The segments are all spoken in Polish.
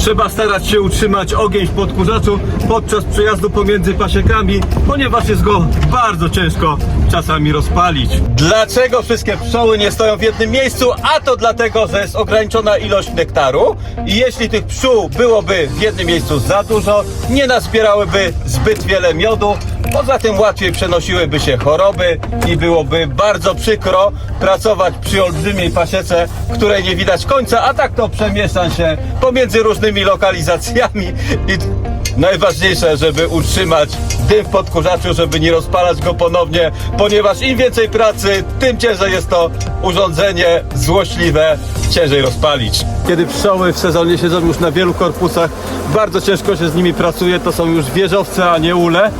Trzeba starać się utrzymać ogień w podkurzaczu podczas przejazdu pomiędzy pasiekami, ponieważ jest go bardzo ciężko czasami rozpalić. Dlaczego wszystkie pszczoły nie stoją w jednym miejscu? A to dlatego, że jest ograniczona ilość nektaru i jeśli tych pszczół byłoby w jednym miejscu za dużo, nie nazbierałyby zbyt wiele miodu, Poza tym łatwiej przenosiłyby się choroby i byłoby bardzo przykro pracować przy olbrzymiej pasiece, której nie widać końca, a tak to przemieszczam się pomiędzy różnymi lokalizacjami i najważniejsze, żeby utrzymać dym w podkurzaczu, żeby nie rozpalać go ponownie, ponieważ im więcej pracy, tym ciężej jest to urządzenie złośliwe, ciężej rozpalić. Kiedy pszczoły w sezonie siedzą już na wielu korpusach, bardzo ciężko się z nimi pracuje, to są już wieżowce, a nie ule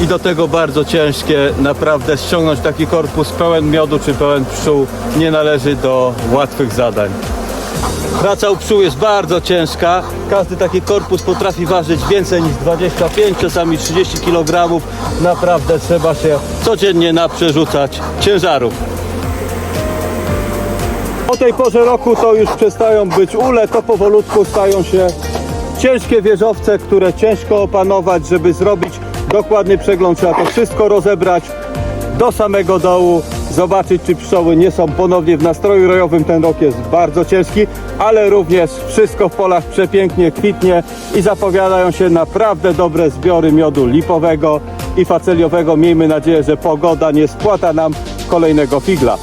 i do tego bardzo ciężkie. Naprawdę ściągnąć taki korpus pełen miodu czy pełen pszczół nie należy do łatwych zadań. Praca u pszczół jest bardzo ciężka. Każdy taki korpus potrafi ważyć więcej niż 25, czasami 30 kg. Naprawdę trzeba się codziennie naprzerzucać ciężarów. O tej porze roku to już przestają być ule, to powolutku stają się ciężkie wieżowce, które ciężko opanować, żeby zrobić dokładny przegląd. Trzeba to wszystko rozebrać do samego dołu, zobaczyć czy pszczoły nie są ponownie w nastroju rojowym. Ten rok jest bardzo ciężki, ale również wszystko w polach przepięknie kwitnie i zapowiadają się naprawdę dobre zbiory miodu lipowego i faceliowego. Miejmy nadzieję, że pogoda nie spłata nam kolejnego figla.